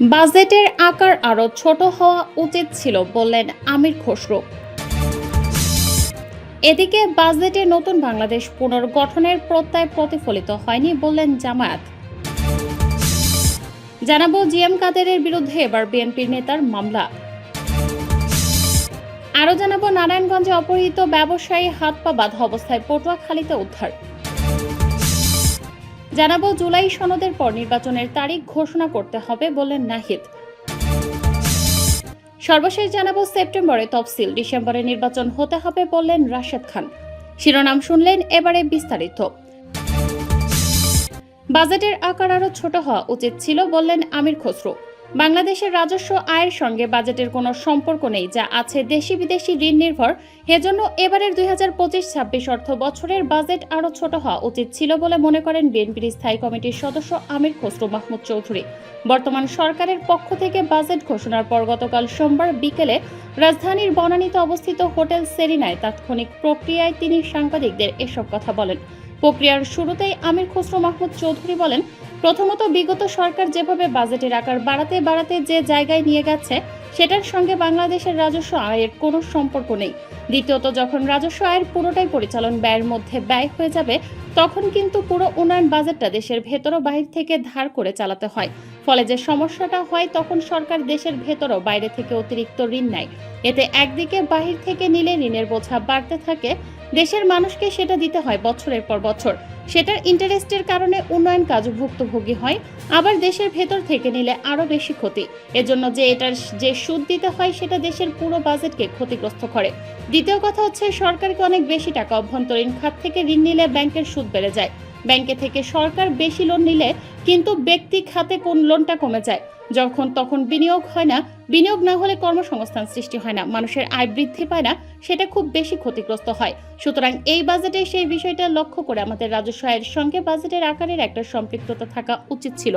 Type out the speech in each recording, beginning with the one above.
বাজেটের আকার আরও ছোট হওয়া উচিত ছিল বললেন আমির খসরু। এদিকে বাজেটে নতুন বাংলাদেশ পুনর্গঠনের প্রত্যয় প্রতিফলিত হয়নি বললেন জামায়াত। জানাব জিএম কাদেরের বিরুদ্ধে এবার বিএনপির নেতার মামলা। আরও জানাব নারায়ণগঞ্জে অপহৃত ব্যবসায়ী হাত পা বাঁধা অবস্থায় পটুয়াখালীতে উদ্ধার। জানাব জুলাই সনদের পর নির্বাচনের তারিখ ঘোষণা করতে হবে বললেন নাহিদ। সর্বশেষ জানাব সেপ্টেম্বরে তফসিল, ডিসেম্বরে নির্বাচন হতে হবে বললেন রাশেদ খান। শিরোনাম শুনলেন এবারে বিস্তারিত। বাজেটের আকার আরও ছোট হওয়া উচিত ছিল বললেন আমির খসরু। বাংলাদেশের রাজস্ব আয়ের সঙ্গে বাজেটের কোনো সম্পর্ক নেই, যা আছে দেশি বিদেশি ঋণ নির্ভর। এজন্য এবারের দুই হাজার পঁচিশ ছাব্বিশ অর্থ বছরের বাজেট আরও ছোট হওয়া উচিত ছিল বলে মনে করেন বিএনপির স্থায়ী কমিটির সদস্য আমির খসরু মাহমুদ চৌধুরী। বর্তমান সরকারের পক্ষ থেকে বাজেট ঘোষণার পর গতকাল সোমবার বিকেলে রাজধানীর বনানীতে অবস্থিত হোটেল সেরিনায় তাৎক্ষণিক প্রক্রিয়ায় তিনি সাংবাদিকদের এসব কথা বলেন। প্রক্রিয়ার শুরুতেই আমির খসরু মাহমুদ চৌধুরী বলেন, প্রথমত বিগত সরকার যেভাবে বাজেটের আকার বাড়াতে বাড়াতে যে জায়গায় নিয়ে গেছে, সেটার সঙ্গে বাংলাদেশের রাজস্ব আয়ের কোনো সম্পর্ক নেই। দ্বিতীয়ত, যখন রাজস্ব আয়ের পুরোটাই পরিচালন ব্যয়ের মধ্যে ব্যয় হয়ে যাবে, তখন কিন্তু পুরো উন্নয়ন বাজেটটা দেশের ভেতর ও বাহির থেকে ধার করে চালাতে হয়। ফলে যে সমস্যাটা হয়, তখন সরকার দেশের ভেতর ও বাইরে থেকে অতিরিক্ত ঋণ নেয়। এতে একদিকে বাহির থেকে নিলে ঋণের বোঝা বাড়তে থাকে দেশের মানুষকে সেটা দিতে হয় বছরের পর বছর। সেটার ইন্টারেস্টের কারণে উন্নয়ন কাজ ভুক্তভোগী হয়, আবার দেশের ভেতর থেকে নিলে আরও বেশি ক্ষতি। এজন্য যে এটার যে সুদ দিতে হয়, সেটা দেশের পুরো বাজেটকে ক্ষতিগ্রস্ত করে। দ্বিতীয় কথা হচ্ছে, সরকারকে অনেক বেশি টাকা অভ্যন্তরীণ খাত থেকে ঋণ নিলে ব্যাংকের সুদ বেড়ে যায়। ব্যাংকে থেকে সরকার বেশি লোন নিলে কিন্তু ব্যক্তি খাতে কোন লোনটা কমে যায়, যখন তখন বিনিয়োগ হয় না বিনিয়োগ না হলে কর্মসংস্থান সৃষ্টি হয় না, মানুষের আয় বৃদ্ধি পায় না, সেটা খুব বেশি ক্ষতিগ্রস্ত হয়। সুতরাং এই বাজেটে সেই বিষয়টা লক্ষ্য করে আমাদের রাজস্ব আয়ের সঙ্গে বাজেটের আকারের একটা সম্পৃক্ততা থাকা উচিত ছিল।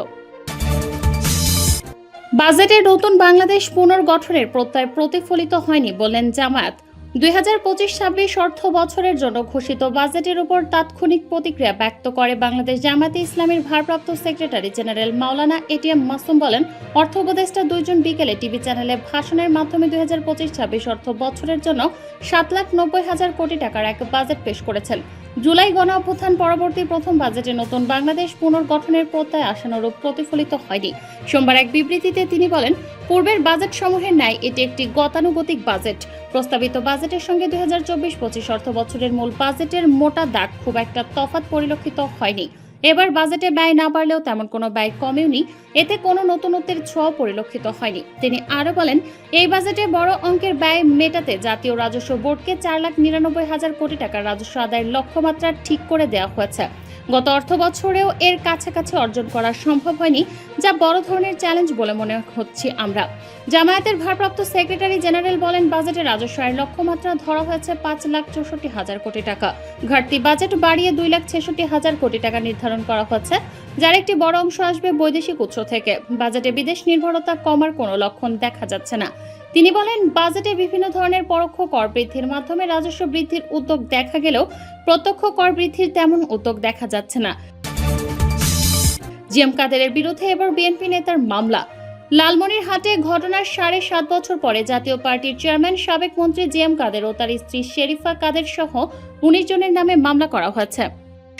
বাজেটে নতুন বাংলাদেশ পুনর্গঠনের প্রত্যয় প্রতিফলিত হয়নি বললেন জামায়াত। দুই হাজার পঁচিশ ছাব্বিশ অর্থ বছরের জন্য ঘোষিত বাজেটের উপর তাৎক্ষণিক প্রতিক্রিয়া ব্যক্ত করে বাংলাদেশ জামায়াতে ইসলামের ভারপ্রাপ্ত secretary general Maulana ATM Masum বলেন, অর্থ উপদেষ্টা দুইজন বিকেলে টিভি চ্যানেলে ভাষণের মাধ্যমে দুই হাজার পঁচিশ ছাব্বিশ অর্থ বছরের জন্য সাত লাখ নব্বই হাজার কোটি টাকার এক বাজেট পেশ করেছেন। জুলাই গণ অভ্যুত্থান পরবর্তী প্রথম বাজেটে নতুন বাংলাদেশ পুনর্গঠনের প্রত্যয় আশানুরূপ প্রতিফলিত হয়নি। সোমবার এক বিবৃতিতে তিনি বলেন পূর্বের বাজেট সমূহের ন্যায় এটি একটি গতানুগতিক বাজেট। প্রস্তাবিত বাজেটের সঙ্গে দুই হাজার চব্বিশ পঁচিশ অর্থ বছরের মূল বাজেটের মোটা দাগ খুব একটা তফাৎ পরিলক্ষিত হয়নি। এবার বাজেটে ব্যয় না বাড়লেও তেমন কোনো ব্যয় কমেওনি এতে কোনো নতুনত্বের ছোঁয়া পরিলক্ষিত হয়নি। তিনি আরও বলেন, এই বাজেটে বড় অঙ্কের ব্যয় মেটাতে জাতীয় রাজস্ব বোর্ডকে চার লাখ নিরানব্বই হাজার কোটি টাকার রাজস্ব আদায়ের লক্ষ্যমাত্রা ঠিক করে দেওয়া হয়েছে। গত অর্থ বছরেও এর কাছাকাছি অর্জন করা সম্ভব হয়নি, যা বড় ধরনের চ্যালেঞ্জ বলে মনে হচ্ছে আমরা। জামায়াতের ভারপ্রাপ্ত সেক্রেটারি জেনারেল বলেন, বাজেটে রাজস্ব আয়ের লক্ষ্যমাত্রা ধরা হয়েছে পাঁচ লাখ চৌষট্টি হাজার কোটি টাকা। ঘাটতি বাজেট বাড়িয়ে দুই লাখ ছেষট্টি হাজার কোটি টাকা নির্ধারণ করা হচ্ছে, যার একটি বড় অংশ আসবে বৈদেশিক উৎস থেকে। বাজেটে বিদেশ নির্ভরতা কমার কোনো লক্ষণ দেখা যাচ্ছে না। তিনি বলেন, বাজেটে বিভিন্ন ধরনের পরোক্ষ কর বৃদ্ধির মাধ্যমে রাজস্ব বৃদ্ধির উদ্যোগ দেখা গেলেও প্রত্যক্ষ কর বৃদ্ধির তেমন উদ্যোগ দেখা যাচ্ছে না। জিএম কাদেরের বিরুদ্ধে এবার বিএনপি নেতার মামলা। লালমনিরহাটে ঘটনার সাড়ে সাত বছর পরে জাতীয় পার্টির চেয়ারম্যান, সাবেক মন্ত্রী জিএম কাদের ও তার স্ত্রী শেরিফা কাদের সহ উনিশ জনের নামে মামলা করা হয়েছে।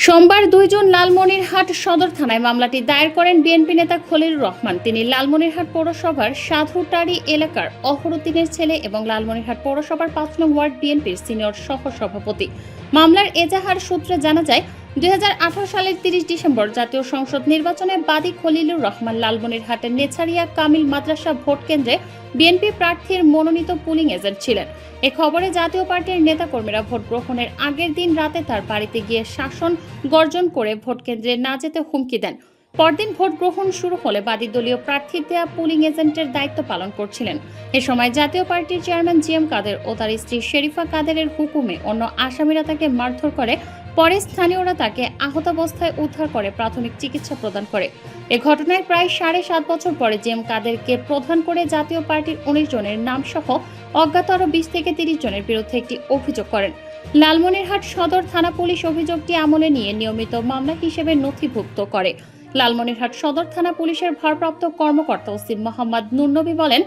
সোমবার দুইজন লালমনিরহাট সদর থানায় মামলাটি দায়ের করেন বিএনপি নেতা খলিলুর রহমান। তিনি লালমনিরহাট পৌরসভার সাধুটারি এলাকার অহরুদ্দিনের ছেলে এবং লালমনিরহাট পৌরসভার পাঁচ নং ওয়ার্ড বিএনপির সিনিয়র সহ সভাপতি মামলার এজাহার সূত্রে জানা যায় দুই হাজার আঠারো সালের তিরিশ ডিসেম্বর জাতীয় সংসদ নির্বাচনে বাদী খলিলুর রহমান লালমনিরহাটের নেছারিয়া কামিল মাদ্রাসা ভোট কেন্দ্রে বিএনপি প্রার্থীর মনোনীত পুলিং এজেন্ট ছিলেন। এ খবরে জাতীয় পার্টির নেতাকর্মীরা ভোট গ্রহণের আগের দিন রাতে তার বাড়িতে গিয়ে শাসন গর্জন করে ভোট কেন্দ্রে না যেতে হুমকি দেন। পরদিন ভোট গ্রহণ শুরু হলে বাদী দলীয় প্রার্থীর দেয়া পুলিং এজেন্টের দায়িত্ব পালন করছিলেন। এ সময় জাতীয় পার্টির চেয়ারম্যান জি এম কাদের ও তার স্ত্রী শেরিফা কাদেরের হুকুমে অন্য আসামিরা তাকে মারধর করে পরে স্থানীয়রা তাকে আহত অবস্থায় উদ্ধার করে প্রাথমিক চিকিৎসা প্রদান করে। এ ঘটনায় প্রায় সাড়ে সাত বছর পরে জেম কাদেরকে প্রধান করে জাতীয় পার্টির উনিশ জনের নাম সহ অজ্ঞাত আরও বিশ থেকে তিরিশ জনের বিরুদ্ধে একটি অভিযোগ করেন। লালমনিরহাট সদর থানা পুলিশ অভিযোগটি আমলে নিয়ে নিয়মিত মামলা হিসেবে নথিভুক্ত করে। লালমনিরহাট সদর থানা পুলিশের ভারপ্রাপ্ত কর্মকর্তা ওসিম মোহাম্মদ নুরনবী বলেন,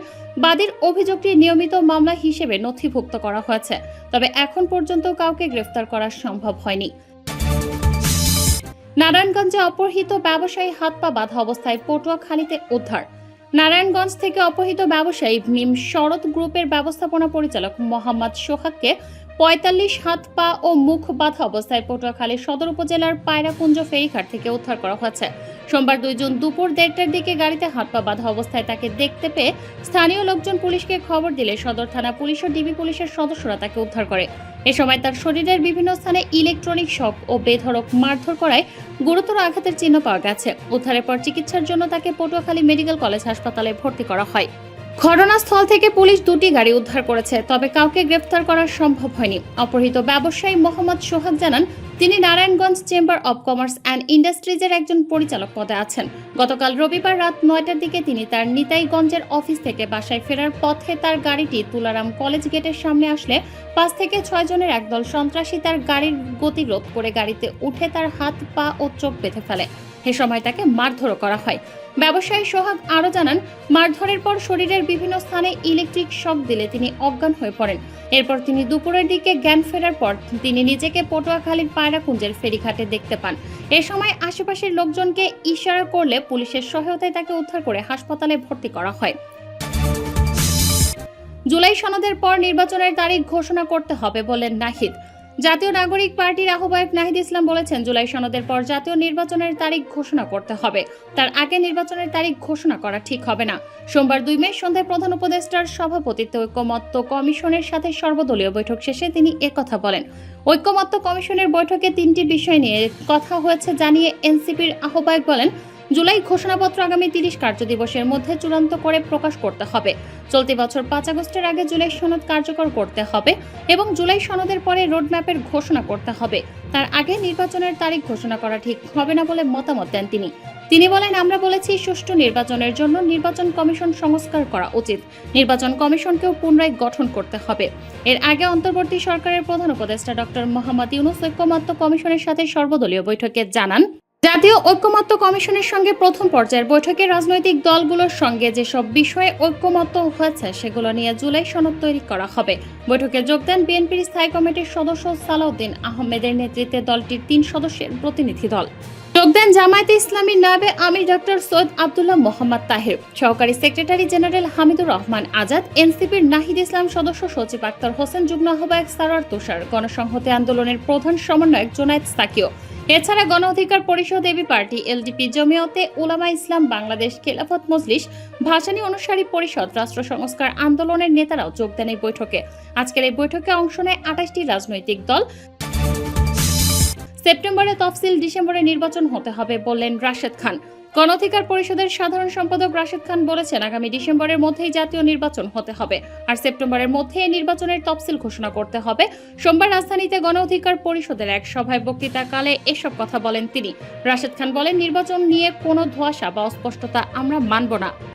বাদীর অভিযোগটি নিয়মিত মামলা হিসেবে নথিভুক্ত করা হয়েছে, তবে এখন পর্যন্ত কাউকে গ্রেফতার করা সম্ভব হয়নি। নারায়ণগঞ্জে অপহৃত ব্যবসায়ী হাত পা বাঁধা অবস্থায় পটুয়াখালীতে উদ্ধার। নারায়ণগঞ্জ থেকে অপহৃত ব্যবসায়ী মিম শরৎ গ্রুপের ব্যবস্থাপনা পরিচালক মোহাম্মদ সোহাগকে পঁয়তাল্লিশ হাত পা ও মুখ বাঁধা অবস্থায় পটুয়াখালী সদর উপজেলার পায়রাকুঞ্জ ফেরিঘাট থেকে উদ্ধার করা হয়েছে। সোমবার দুই জুন দুপুর দেড়টার দিকে গাড়িতে হাত পা বাঁধা অবস্থায় তাকে দেখতে পেয়ে স্থানীয় লোকজন পুলিশকে খবর দিলে সদর থানা পুলিশ ও ডিবি পুলিশের সদস্যরা তাকে উদ্ধার করে। এ সময় তার শরীরের বিভিন্ন স্থানে ইলেকট্রনিক শক ও বেধড়ক মারধর করায় গুরুতর আঘাতের চিহ্ন পাওয়া গেছে। উদ্ধারের পর চিকিৎসার জন্য তাকে পটুয়াখালী মেডিকেল কলেজ হাসপাতালে ভর্তি করা হয়। ঘটনাস্থল থেকে পুলিশ দুটি গাড়ি উদ্ধার করেছে, তবে কাউকে গ্রেফতার করা সম্ভব হয়নি। অপহৃত ব্যবসায়ী মোহাম্মদ সোহাগ জানান, তিনি Narayanganj chamber of commerce and ইন্ডাস্ট্রিজের একজন পরিচালক পদে আছেন। গতকাল রবিবার রাত নয়টার দিকে তিনি তার নিতাইগঞ্জের অফিস থেকে বাসায় ফেরার পথে তার গাড়িটি তুলারাম কলেজ গেটের সামনে আসলে পাঁচ থেকে ছয় জনের একদল সন্ত্রাসী তার গাড়ির গতিরোধ করে গাড়িতে উঠে তার হাত, পা ও চোখ বেঁধে ফেলে। এ সময় তাকে মারধরও করা হয়। ব্যবসায়ী সোহাগ আরও জানান, মারধরের পর শরীরের বিভিন্ন স্থানে ইলেকট্রিক শক দিলে তিনি অজ্ঞান হয়ে পড়েন। এরপর তিনি দুপুরের দিকে জ্ঞান ফেরার পর তিনি নিজেকে পটুয়াখালীর পায়রাকুঞ্জের ফেরিঘাটে দেখতে পান। এ সময় আশেপাশের লোকজনকে ইশারা করলে পুলিশের সহায়তায় তাকে উদ্ধার করে হাসপাতালে ভর্তি করা হয়। জুলাই সনদের পর নির্বাচনের তারিখ ঘোষণা করতে হবে বলেন নাহিদ। জাতীয় নাগরিক পার্টির আহ্বায়ক নাহিদ ইসলাম বলেছেন, জুলাই সনদের পর জাতীয় নির্বাচনের তারিখ ঘোষণা করতে হবে। তার আগে নির্বাচনের তারিখ ঘোষণা করা ঠিক হবে না। সোমবার দুই মে সন্ধ্যায় প্রধান উপদেষ্টার সভাপতিত্বে ঐক্যমত্য কমিশনের সাথে সর্বদলীয় বৈঠক শেষে তিনি একথা বলেন। ঐক্যমত্য কমিশনের বৈঠকে তিনটি বিষয় নিয়ে কথা হয়েছে জানিয়ে এনসিপির আহ্বায়ক বলেন জুলাই ঘোষণাপত্র আগামী তিরিশ কার্যদিবসের মধ্যে চূড়ান্ত করে প্রকাশ করতে হবে। চলতি বছর পাঁচ আগস্টের আগে জুলাই সনদ কার্যকর করতে হবে এবং জুলাই সনদের পরে রোডম্যাপের ঘোষণা করতে হবে। তার আগে নির্বাচনের তারিখ ঘোষণা করা ঠিক হবে না বলে মতামত দেন তিনি। তিনি বলেন, আমরা বলেছি সুষ্ঠু নির্বাচনের জন্য নির্বাচন কমিশন সংস্কার করা উচিত। নির্বাচন কমিশনকেও পুনরায় গঠন করতে হবে। এর আগে অন্তর্বর্তী সরকারের প্রধান উপদেষ্টা ডক্টর মোহাম্মদ ইউনুস ঐক্যমত্য কমিশনের সাথে সর্বদলীয় বৈঠকে জানান জাতীয় ঐক্যমত্য কমিশনের সঙ্গে প্রথম পর্যায়ের বৈঠকে রাজনৈতিক দলগুলোর সঙ্গে যেসব বিষয়ে ঐক্যমত্য হয়েছে, সেগুলো নিয়ে জুলাই সনদ তৈরি করা হবে। বৈঠকে যোগ দেন বিএনপির স্থায়ী কমিটির সদস্য সালাউদ্দিন আহমেদের নেতৃত্বে দলটির তিন সদস্যের প্রতিনিধি দল। যোগ দেন জামায়াতে ইসলামী নাবে আমির ডক্টর সৈয়দ আবদুল্লাহ মোহাম্মদ তাহির, সহকারী সেক্রেটারি জেনারেল হামিদুর রহমান আজাদ, এনসিপির নাহিদ ইসলাম সদস্য সচিব আক্তার হোসেন, যুগ্ম আহ্বায়ক সারার তুষার, গণসংহতি আন্দোলনের প্রধান সমন্বয়ক জোনায়েদ সাকিও। এছাড়া Gono Odhikar Parishad AB party, LDP Jamiat Ulama Islam, Bangladesh Khelafat Majlis, Bhashani অনুসারী পরিষদ, রাষ্ট্র সংস্কার আন্দোলনের নেতারাও যোগ দেন এই বৈঠকে। আজকের এই বৈঠকে অংশ নেয় আঠাশটি রাজনৈতিক দল। সেপ্টেম্বরে তফসিল, ডিসেম্বরে নির্বাচন হতে হবে বললেন রাশেদ খান। গণ অধিকার পরিষদের সাধারণ সম্পাদক রাশেদ খান বলেছেন, আগামী ডিসেম্বরের মধ্যেই জাতীয় নির্বাচন হতে হবে আর সেপ্টেম্বরের মধ্যে নির্বাচনের তফসিল ঘোষণা করতে হবে। সোমবার রাজধানীতে গণ অধিকার পরিষদের এক সভায় বক্তৃতাকালে এসব কথা বলেন তিনি। রাশেদ খান বলেন, নির্বাচন নিয়ে কোনো ধোয়াশা বা অস্পষ্টতা আমরা মানব না।